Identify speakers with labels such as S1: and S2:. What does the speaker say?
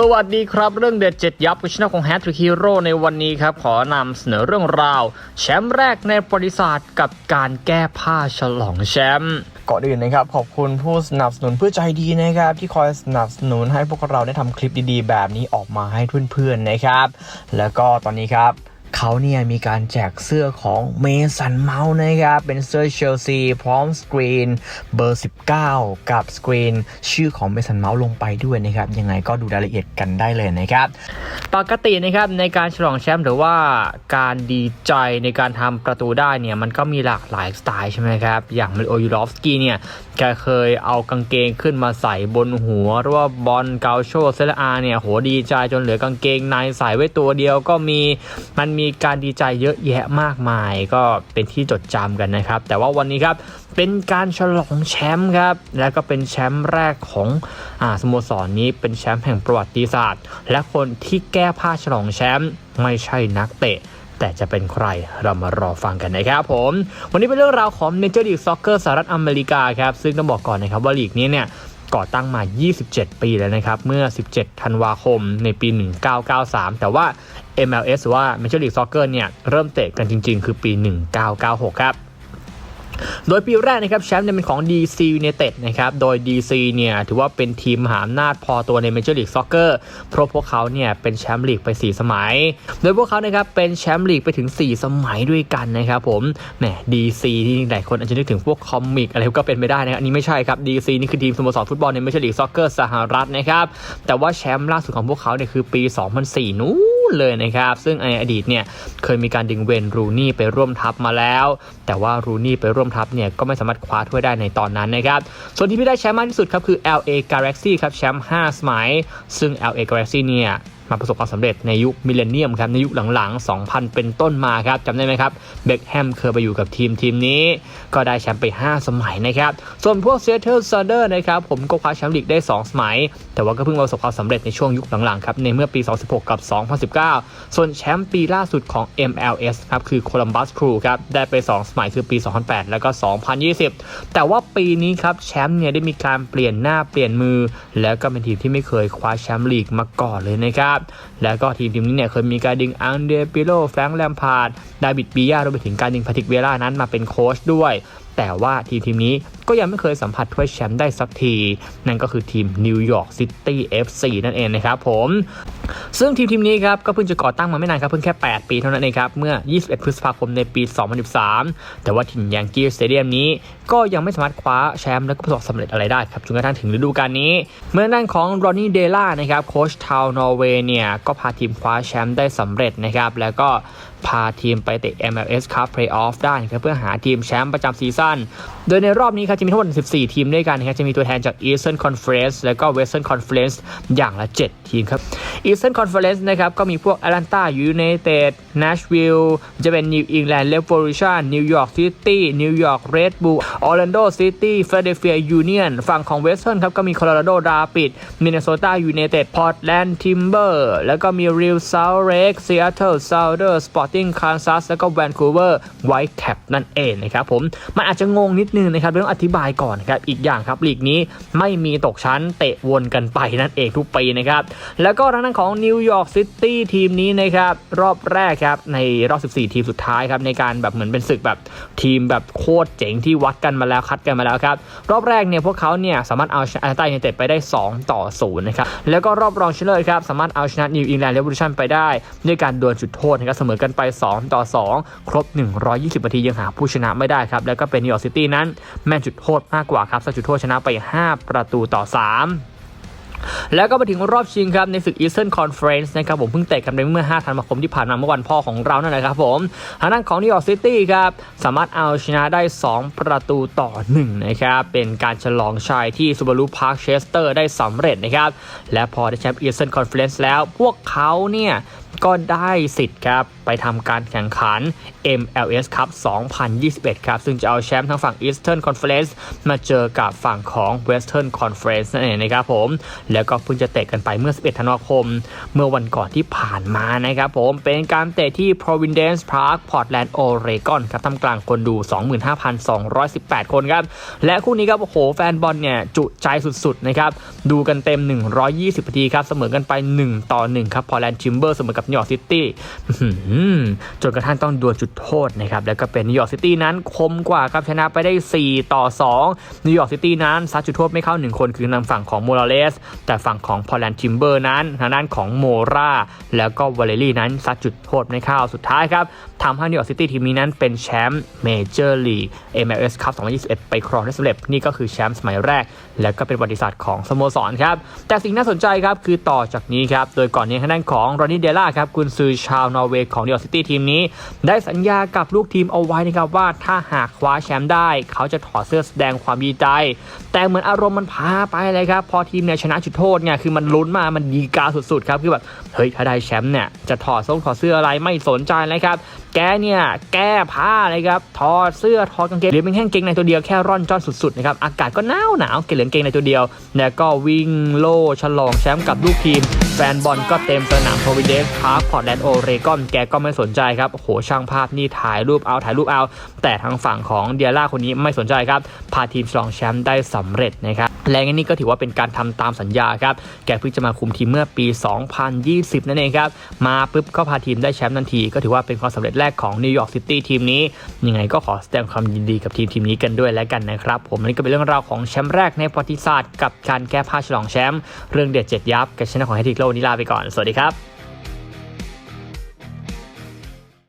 S1: สวัสดีครับเรื่องเด็ดเจ็ดยับกับช anel ของแฮชทวิคิโรในวันนี้ครับ ขอนำเสนอเรื่องราว แชมป์แรกในประวัติศาสตร์กับการแก้ผ้าฉลองแชมป์ก่อนอื่นนะครับ ขอบคุณผู้สนับสนุนเพื่อใจดีนะครับ ที่คอยสนับสนุนให้พวกเราได้ทำคลิปดีๆ แบบนี้ออกมาให้เพื่อนๆนะครับ แล้วก็ตอนนี้ครับ เขาเนี่ยมีการแจกเสื้อของเมสันเมาส์นะครับ เป็นเสื้อเชลซีพร้อมสกรีนเบอร์ 19 กับสกรีนชื่อของเมสันเมาส์ลงไปด้วยนะครับ ยังไงก็ดูรายละเอียดกันได้เลยนะครับ ปกตินะครับในการฉลองแชมป์หรือว่าการดีใจในการทำประตูได้เนี่ย มันก็มีหลากหลายสไตล์ใช่ไหมครับ อย่างมิโอยูรอฟสกี้เนี่ยแกเคยเอากางเกงขึ้นมาใส่บนหัวหรือว่าบอลเกาโชเซลอาเนี่ยโหดีใจจนเหลือกางเกงในใส่ไว้ตัวเดียวก็มีมันมีการดีใจเยอะแยะมากมาย ก็เป็นที่จดจำกันนะครับ แต่ว่าวันนี้ครับเป็นการฉลองแชมป์ครับ และก็เป็นแชมป์แรกของอาสโมสรนนี้เป็นแชมป์แห่งประวัติศาสตร์ และคนที่แก้ผ้าฉลองแชมป์ไม่ใช่นักเตะแต่จะเป็นใครเรามารอฟังกันนะครับผม วันนี้เป็นเรื่องราวของ Major League Soccer สหรัฐอเมริกาครับ ซึ่งต้องบอกก่อนนะครับว่าลีกนี้เนี่ย ก่อตั้งมา 27 ปีแล้วนะครับ เมื่อ 17 ธันวาคมในปี 1993 แต่ว่า MLS หรือว่า Major League Soccer เนี่ย เริ่มเตะกันจริง ๆ คือปี 1996 ครับ โดยปีแรกนะครับแชมป์เนี่ยเป็นของ DC United นะครับ โดย DC เนี่ยถือว่าเป็นทีมมหาอำนาจพอตัวใน Major League Soccer เพราะพวกเขาเนี่ยเป็นแชมป์ลีกไป 4 สมัย โดยพวกเขานะครับเป็นแชมป์ลีกไปถึง 4 สมัยด้วยกันนะครับผม แหม DC ที่หลายคนอาจจะนึกถึงพวกคอมิกอะไรก็เป็นไม่ได้นะครับอันนี้ไม่ใช่ครับ DC นี่คือทีมสโมสรฟุตบอลใน Major League Soccer สหรัฐนะครับ แต่ว่าแชมป์ล่าสุดของพวกเขาเนี่ยคือปี 2004 นู้น เลยนะครับ ซึ่งในอดีตเนี่ยเคยมีการดึงเวนรูนี่ไปร่วมทัพมาแล้ว แต่ว่ารูนี่ไปร่วมทัพเนี่ยก็ไม่สามารถคว้าถ้วยได้ในตอนนั้นนะครับ ส่วนที่ไม่ได้แชมป์มากที่สุดครับคือ LA Galaxy ครับแชมป์5สมัย ซึ่ง LA Galaxy เนี่ย มาประสบความสำเร็จในยุคมิเลเนียมครับในยุคหลังๆ 2000 เป็นต้นมาครับจำได้ไหมครับเบคแฮมเคยไปอยู่กับทีมทีมนี้ ก็ได้แชมป์ไป 5 สมัยนะครับ ส่วนพวกเซเ e อร์ซันเดอร์นะครับผมก็คว้าแชมป์ลีกได้ 2 สมัย แต่ว่าก็เพิ่งประสบความสำเร็จในช่วงยุคหลังๆครับในเมื่อปี 2016 กับ 2019 ส่วนแชมป์ปีล่าสุดของ MLS ครับคือโคลัมบัสครูครับได้ไป 2 สมัยคือปี 2008 แล้วก็ 2020 แต่ว่าปีนี้ครับแชมป์เนี่ยได้มีการเปลี่ยนหน้าเปลี่ยนมือ แล้วก็เป็นทีมที่ไม่เคยคว้าแชมป์ลีกมาก่อนเลยนะครับแล้วก็ทีมทีมนี้เนี่ยเคยมีการดึงอังเดรปิโลแฟรงแลมพาร์ดดาวิดบียารวมไปถึงการดึงพาติกเวล่านั้นมาเป็นโค้ชด้วย แต่ว่าทีมทีมนี้ก็ยังไม่เคยสัมผัสถ้วยแชมป์ได้สักที นั่นก็คือทีมนิวยอร์กซิตี้ FC นั่นเองนะครับผม ซึ่งทีมทีมนี้ครับก็เพิ่งจะก่อตั้งมาไม่นานครับ เพิ่งแค่ 8 ปีเท่านั้นเองครับ เมื่อ 21 พฤษภาคมในปี 2013 แต่ว่าทีมยังกี้สเตเดียมนี้ ก็ยังไม่สามารถคว้าแชมป์และก็ประสบสำเร็จอะไรได้ครับจนกระทั่งถึงฤดูกาลนี้ เมื่อด้านของรอนนี่เดล่านะครับโค้ชชาวนอร์เวย์เนี่ยก็พาทีมคว้าแชมป์ได้สำเร็จนะครับแล้วก็พาทีมไปเตะ MLS Cup Playoff ได้ครับเพื่อหาทีมแชมป์ประจำซีซั่น โดยในรอบนี้ครับจะมีทั้งหมด 14 ทีมด้วยกันนะครับจะมีตัวแทนจาก Eastern Conference แล้วก็ Western Conference อย่างละ 7 ทีมครับ Eastern Conference นะครับก็มีพวก Atlanta United Nashville จะเป็น New England Revolution New York City New York Red Bull Orlando City Philadelphia Union ฝั่งของ Western ครับก็มี Colorado Rapids Minnesota United Portland Timber แล้วก็มี Real Salt Lake Seattle Southern Sport Sounders Sporting Kansas แล้วก็ Vancouver Whitecap นั่นเองนะครับผมมันอาจจะงงนิดนึงนะครับเรื่องอธิบายก่อนครับอีกอย่างครับลีกนี้ไม่มีตกชั้นเตะวนกันไปนั่นเองทุกปีนะครับแล้วก็ทางด้านของ New York City ทีมนี้นะครับรอบแรกครับในรอบ 14 ทีมสุดท้ายครับในการแบบเหมือนเป็นศึกแบบทีมแบบโคตรเจ๋งที่วัดกันมาแล้วคัดกันมาแล้วครับรอบแรกเนี่ยพวกเขาเนี่ยสามารถเอาชนะอาร์ตยูไนเต็ดไปได้ 2 ต่อ 0 นะครับ แล้วก็รอบรองชนะเลิศครับ สามารถเอาชนะ New England Revolution ไปได้ ด้วยการดวลจุดโทษนะครับเสมอกันไป 2 ต่อ 2 ครบ 120นาทียังหาผู้ชนะไม่ได้ครับ แล้วก็เป็น New York City นั้นแม่นจุดโทษมากกว่าครับสักจุดโทษชนะไป 5 ประตูต่อ 3แล้วก็มาถึงรอบชิงครับ ในศึก Eastern Conference นะครับผมเพิ่งเตะกันไปเมื่อ 5 ธันวาคมที่ผ่านมาเมื่อวันพ่อของเรานั่นแหละครับผมทางด้านของ New York City ครับ สามารถเอาชนะได้ 2 ประตูต่อ 1 นะครับ เป็นการฉลองชัยที่ Subaru Park Chester ได้สำเร็จนะครับ และพอได้แชมป์ Eastern Conference แล้วพวกเขาเนี่ย ก็ได้สิทธิ์ครับไปทำการแข่งขัน MLS ครับ 2021 ครับ ซึ่งจะเอาแชมป์ทั้งฝั่ง Eastern Conference มาเจอกับฝั่งของ Western Conference นั่นเองนะครับผม แล้วก็เพิ่งจะเตะกันไปเมื่อ 11 ธันวาคม เมื่อวันก่อนที่ผ่านมานะครับผม เป็นการเตะที่ Providence Park Portland Oregon ครับทำกลางคนดู 25,218 คนครับ และคู่นี้ครับโอ้โหแฟนบอลเนี่ยจุใจสุดๆนะครับ ดูกันเต็ม 120นาทีครับ เสมอกันไป 1 ต่อ 1 ครับ Portland Timber เสมอกับ New York City อื้จนกระทั่งต้องดวลจุดโทษนะครับแล้วก็เป็น New York City นั้นคมกว่าครับชนะไปได้ 4 ต่อ2 New York City นั้นซัดจุดโทษไม่เข้า 1 คนคือทางฝั่งของโมราเลส แต่ฝั่งของ Portland Timber นั้นทางด้านของโมราแล้วก็วาเลรี่นั้นซัดจุดโทษไม่เข้าสุดท้ายครับทำให้ New York City ทีมนี้นั้นเป็นแชมป์เมเจอร์ลีก MLS Cup 2021 ไปครองได้สำเร็จนี่ก็คือแชมป์สมัยแรก และก็เป็นประวัติศาสตร์ของสโมสรครับแต่สิ่งน่าสนใจครับคือต่อจากนี้ครับโดยก่อนนี้ทางด้านของรอนนี่เดล่าครับกุนซือชาวนอร์เวย์ของเดียร์ซิตี้ทีมนี้ ได้สัญญากับลูกทีมเอาไว้นะครับว่าถ้าหากคว้าแชมป์ได้ เขาจะถอดเสื้อแสดงความดีใจ แต่เหมือนอารมณ์มันพาไปเลยครับ พอทีมเนี่ยชนะจุดโทษเนี่ยคือมันลุ้นมามันดีกาสุดๆครับคือแบบเฮ้ยถ้าได้แชมป์เนี่ยจะถอดส้งถอดเสื้ออะไรไม่สนใจเลยครับ แกเนี่ยแก้ผ้าเลยครับถอดเสื้อถอดกางเกงเหลือเป็นแค่กางเกงในตัวเดียวแค่ร่อนจ้อนสุดๆนะครับอากาศก็หนาวหนาวเกลืองเกงในตัวเดียวแล้วก็วิ่งโล่ฉลองแชมป์กับลูกทีม แฟนบอลก็เต็มสนามโพวิเดสพาร์คพอร์ตแลนด์โอเรกอนแกก็ไม่สนใจครับโอ้โหช่างภาพนี่ถ่ายรูปเอาถ่ายรูปเอา แต่ทางฝั่งของเดียร่าคนนี้ไม่สนใจครับพาทีมฉลองแชมป์ได้สำเร็จนะครับ และนี่ก็ถือว่าเป็นการทำตามสัญญาครับ แกเพิ่งจะมาคุมทีมเมื่อปี 2020 นั่นเองครับ มาปุ๊บก็พาทีมได้แชมป์ทันที ก็ถือว่าเป็นความสำเร็จแรกของนิวยอร์กซิตี้ทีมนี้ ยังไงก็ขอแสดงความยินดีกับทีมทีมนี้กันด้วยแล้วกันนะครับ ผมอันนี่ก็เป็นเรื่องราวของแชมป์แรกในประวัติศาสตร์กับการแก้ผ้าฉลองแชมป์ เรื่องเด็ดเจ็ดยับกับชนะของแฮตติกโลนนี้ลาไปก่อน สวัสดีครับ